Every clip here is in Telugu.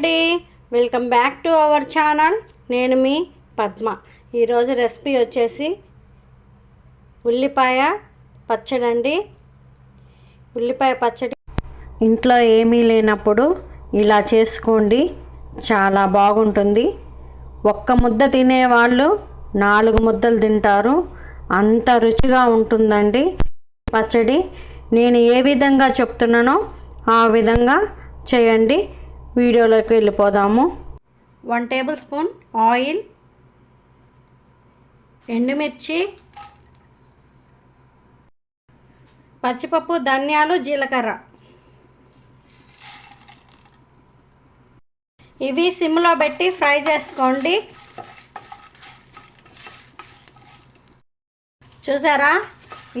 అండి. Welcome back to our channel నేను మీ పద్మ. ఈరోజు రెసిపీ వచ్చేసి ఉల్లిపాయ పచ్చడి అండి. ఉల్లిపాయ పచ్చడి ఇంట్లో ఏమీ లేనప్పుడు ఇలా చేసుకోండి. చాలా బాగుంటుంది. ఒక్క ముద్ద తినేవాళ్ళు నాలుగు ముద్దలు తింటారు. అంత రుచిగా ఉంటుందండి పచ్చడి. నేను ఏ విధంగా చెప్తున్నానో ఆ విధంగా చేయండి. వీడియోలోకి వెళ్ళిపోదాము. వన్ టేబుల్ స్పూన్ ఆయిల్ ఎండుమిర్చి పచ్చిపప్పు ధనియాలు జీలకర్ర. ఇవి సిమ్లో పెట్టి ఫ్రై చేసుకోండి. చూసారా?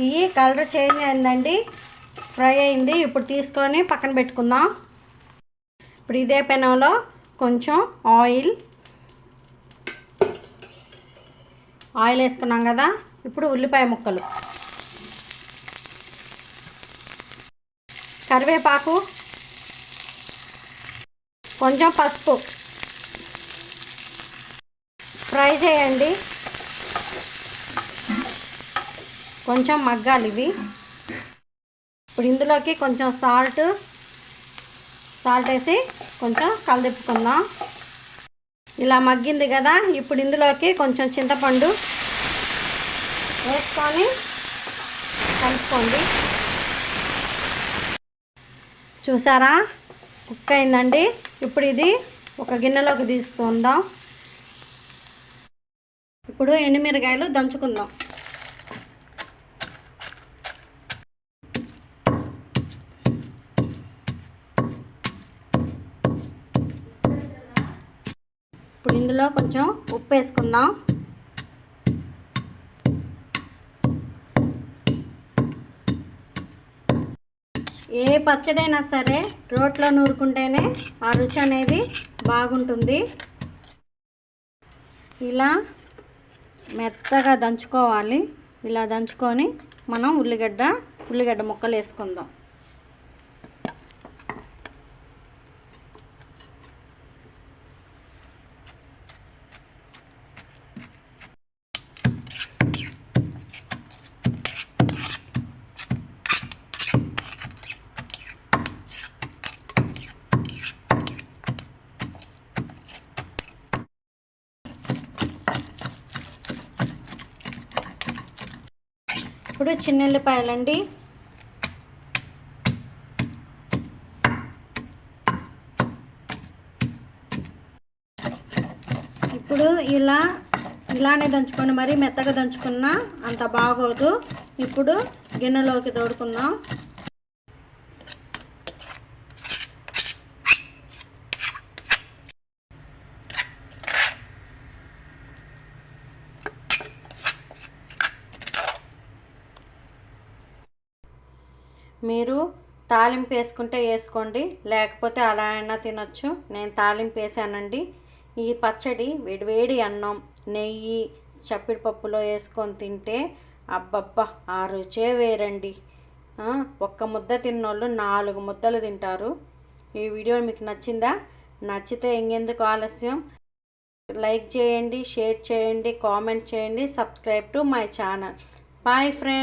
ఇవి కలర్ చేంజ్ అయిందండి. ఫ్రై అయింది. ఇప్పుడు తీసుకొని పక్కన పెట్టుకుందాం. ఇప్పుడు ఇదే పెనంలో కొంచెం ఆయిల్. ఆయిల్ వేసుకున్నాం కదా ఇప్పుడు ఉల్లిపాయ ముక్కలు. కరివేపాకు కొంచెం పసుపు. ఫ్రై చేయండి. కొంచెం మగ్గాలి ఇవి. ఇప్పుడు ఇందులోకి కొంచెం సాల్ట్ సాల్ట్ వేసి కొంచెం కలదిప్పుకుందాం. ఇలా మగ్గింది కదా ఇప్పుడు ఇందులోకి కొంచెం చింతపండు వేసుకొని కలుపుకోండి. చూసారా? కుక్ అయిందండి. ఇప్పుడు ఇది ఒక గిన్నెలోకి తీసుకుందాం. ఇప్పుడు ఎండుమిరకాయలు దంచుకుందాం. ఇందులో కొంచెం ఉప్పు వేసుకుందాం. ఏ పచ్చడైనా సరే రోట్లో నూరుకుంటేనే ఆ రుచి అనేది బాగుంటుంది. ఇలా మెత్తగా దంచుకోవాలి. ఇలా దంచుకొని మనం ఉల్లిగడ్డ ఉల్లిగడ్డ ముక్కలు వేసుకుందాం. మూడు చిన్నెల్లిపాయలండి. ఇప్పుడు ఇలా ఇలానే దంచుకొని మరీ మెత్తగా దంచుకున్నా అంత బాగోదు. ఇప్పుడు గిన్నెలోకి తోడుకుందాం. మీరు తాలింపు వేసుకుంటే వేసుకోండి లేకపోతే అలా అయినా తినొచ్చు. నేను తాలింపు వేసానండి. ఈ పచ్చడి వేడివేడి అన్నం నెయ్యి చప్పిడి పప్పులో వేసుకొని తింటే అబ్బబ్బా ఆ రుచే వేరండి. ఒక్క ముద్ద తిన్నోళ్ళు నాలుగు ముద్దలు తింటారు. ఈ వీడియో మీకు నచ్చిందా? నచ్చితే ఇంకెందుకు ఆలస్యం? లైక్ చేయండి షేర్ చేయండి కామెంట్ చేయండి subscribe to my channel. Bye friend.